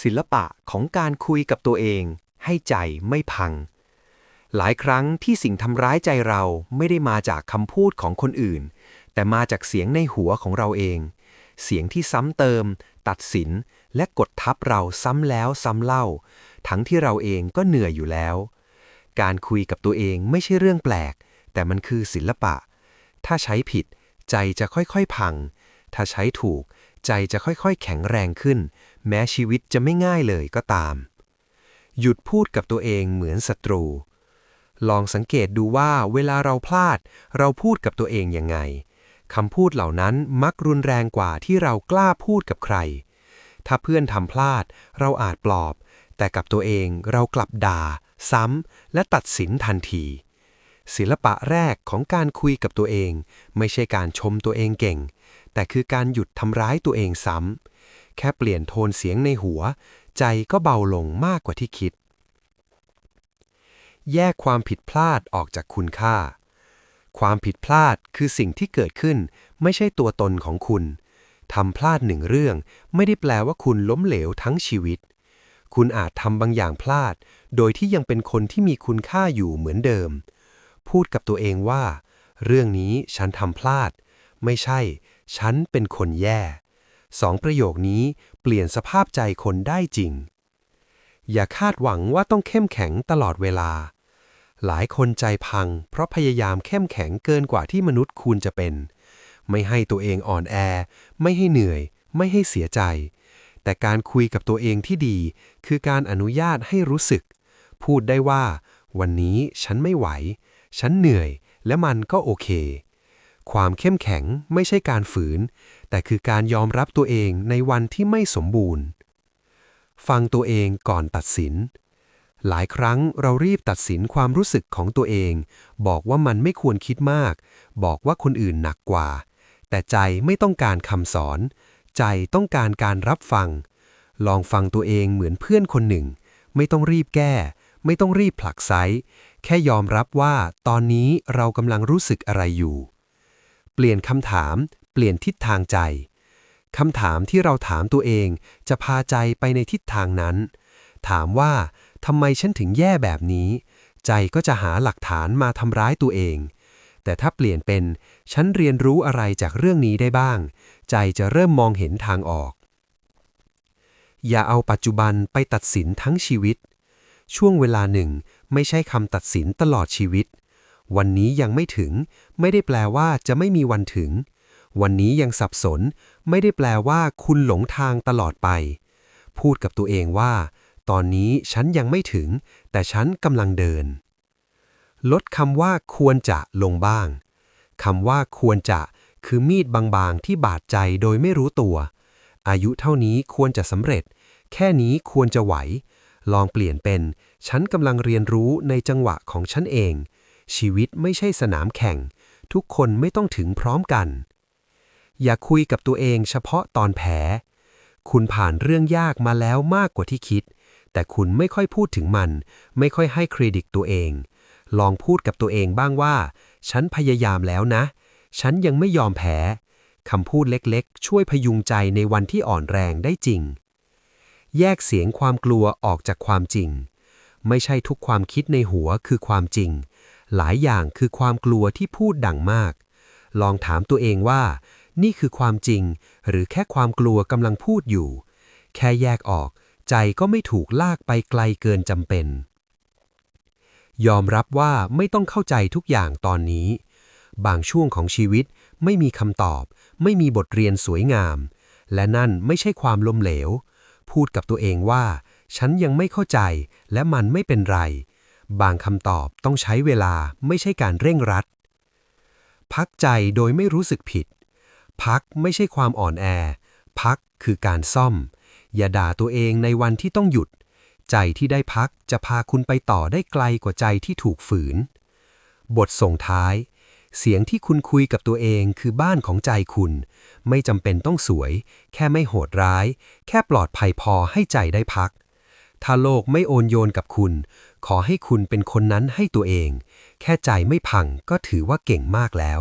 ศิลปะของการคุยกับตัวเอง ให้ใจไม่พัง หลายครั้งที่สิ่งทำร้ายใจเราไม่ได้มาจากคำพูดของคนอื่น แต่มาจากเสียงในหัวของเราเอง เสียงที่ซ้ำเติม ตัดสิน และกดทับเราซ้ำแล้วซ้ำเล่า ทั้งที่เราเองก็เหนื่อยอยู่แล้ว การคุยกับตัวเองไม่ใช่เรื่องแปลก แต่มันคือศิลปะ ถ้าใช้ผิด ใจจะค่อยๆพัง ถ้าใช้ถูก ใจจะค่อยๆ แข็งแรงขึ้น แม้ชีวิตจะไม่ง่ายเลยก็ตาม หยุดพูดกับตัวเองเหมือนศัตรู ลองสังเกตดูว่าเวลาเราพลาด เราพูดกับตัวเองยังไงคำพูดเหล่านั้นมักรุนแรงกว่าที่เรากล้าพูดกับใคร ถ้าเพื่อนทำพลาด เราอาจปลอบ แต่กับตัวเองเรากลับด่า ซ้ำและตัดสินทันที ศิลปะแรกของการคุยกับตัวเอง ไม่ใช่การชมตัวเองเก่ง แต่คือการหยุดทำร้ายตัวเองซ้ำแค่เปลี่ยนโทนเสียงในหัว ใจก็เบาลงมากกว่าที่คิด แยกความผิดพลาดออกจากคุณค่า ความผิดพลาดคือสิ่งที่เกิดขึ้น ไม่ใช่ตัวตนของคุณทำพลาดหนึ่งเรื่อง ไม่ได้แปลว่าคุณล้มเหลวทั้งชีวิต คุณอาจทำบางอย่างพลาด โดยที่ยังเป็นคนที่มีคุณค่าอยู่เหมือนเดิม พูดกับตัวเองว่า เรื่องนี้ฉันทำพลาด ไม่ใช่ ฉันเป็นคนแย่สองประโยคนี้เปลี่ยนสภาพใจคนได้จริง อย่าคาดหวังว่าต้องเข้มแข็งตลอดเวลา หลายคนใจพัง เพราะพยายามเข้มแข็งเกินกว่าที่มนุษย์ควรจะเป็น ไม่ให้ตัวเองอ่อนแอ ไม่ให้เหนื่อย ไม่ให้เสียใจ แต่การคุยกับตัวเองที่ดี คือการอนุญาตให้รู้สึก พูดได้ว่า วันนี้ฉันไม่ไหว ฉันเหนื่อยและมันก็โอเค ความเข้มแข็งไม่ใช่การฝืน แต่คือการยอมรับตัวเองในวันที่ไม่สมบูรณ์ ฟังตัวเองก่อนตัดสิน หลายครั้งเรารีบตัดสินความรู้สึกของตัวเอง บอกว่ามันไม่ควรคิดมาก บอกว่าคนอื่นหนักกว่า แต่ใจไม่ต้องการคำสอน ใจต้องการการรับฟัง ลองฟังตัวเองเหมือนเพื่อนคนหนึ่ง ไม่ต้องรีบแก้ ไม่ต้องรีบผลักไซแค่ยอมรับว่าตอนนี้เรากำลังรู้สึกอะไรอยู่ เปลี่ยนคำถาม เปลี่ยนทิศทางใจคำถามที่เราถามตัวเองจะพาใจไปในทิศทางนั้น ถามว่าทำไมฉันถึงแย่แบบนี้ ใจก็จะหาหลักฐานมาทำร้ายตัวเอง แต่ถ้าเปลี่ยนเป็น ฉันเรียนรู้อะไรจากเรื่องนี้ได้บ้าง ใจจะเริ่มมองเห็นทางออก อย่าเอาปัจจุบันไปตัดสินทั้งชีวิต ช่วงเวลาหนึ่ง ไม่ใช่คำตัดสินตลอดชีวิต วันนี้ยังไม่ถึง ไม่ได้แปลว่าจะไม่มีวันถึง วันนี้ยังสับสน ไม่ได้แปลว่าคุณหลงทางตลอดไป พูดกับตัวเองว่า ตอนนี้ฉันยังไม่ถึง แต่ฉันกำลังเดิน ลดคำว่าควรจะลงบ้างคำว่าควรจะคือมีดบางๆที่บาดใจโดยไม่รู้ตัว อายุเท่านี้ควรจะสำเร็จ แค่นี้ควรจะไหว ลองเปลี่ยนเป็น ฉันกำลังเรียนรู้ในจังหวะของฉันเอง ชีวิตไม่ใช่สนามแข่ง ทุกคนไม่ต้องถึงพร้อมกัน อย่าคุยกับตัวเองเฉพาะตอนแพ้คุณผ่านเรื่องยากมาแล้วมากกว่าที่คิด แต่คุณไม่ค่อยพูดถึงมัน ไม่ค่อยให้เครดิตตัวเอง ลองพูดกับตัวเองบ้างว่า ฉันพยายามแล้วนะ ฉันยังไม่ยอมแพ้คำพูดเล็กๆ ช่วยพยุงใจในวันที่อ่อนแรงได้จริง แยกเสียงความกลัวออกจากความจริง ไม่ใช่ทุกความคิดในหัวคือความจริง หลายอย่างคือความกลัวที่พูดดังมาก ลองถามตัวเองว่า นี่คือความจริง หรือแค่ความกลัวกำลังพูดอยู่ แค่แยกออก ใจก็ไม่ถูกลากไปไกลเกินจำเป็น ยอมรับว่าไม่ต้องเข้าใจทุกอย่างตอนนี้ บางช่วงของชีวิตไม่มีคำตอบ ไม่มีบทเรียนสวยงาม และนั่นไม่ใช่ความล้มเหลว พูดกับตัวเองว่า ฉันยังไม่เข้าใจ และมันไม่เป็นไร บางคำตอบต้องใช้เวลาไม่ใช่การเร่งรัด พักใจโดยไม่รู้สึกผิด พักไม่ใช่ความอ่อนแอ พักคือการซ่อม อย่าด่าตัวเองในวันที่ต้องหยุด ใจที่ได้พักจะพาคุณไปต่อได้ไกลกว่าใจที่ถูกฝืน บทส่งท้าย เสียงที่คุณคุยกับตัวเองคือบ้านของใจคุณ ไม่จำเป็นต้องสวย แค่ไม่โหดร้าย แค่ปลอดภัยพอให้ใจได้พัก ถ้าโลกไม่โอนโยนกับคุณ ขอให้คุณเป็นคนนั้นให้ตัวเอง แค่ใจไม่พังก็ถือว่าเก่งมากแล้ว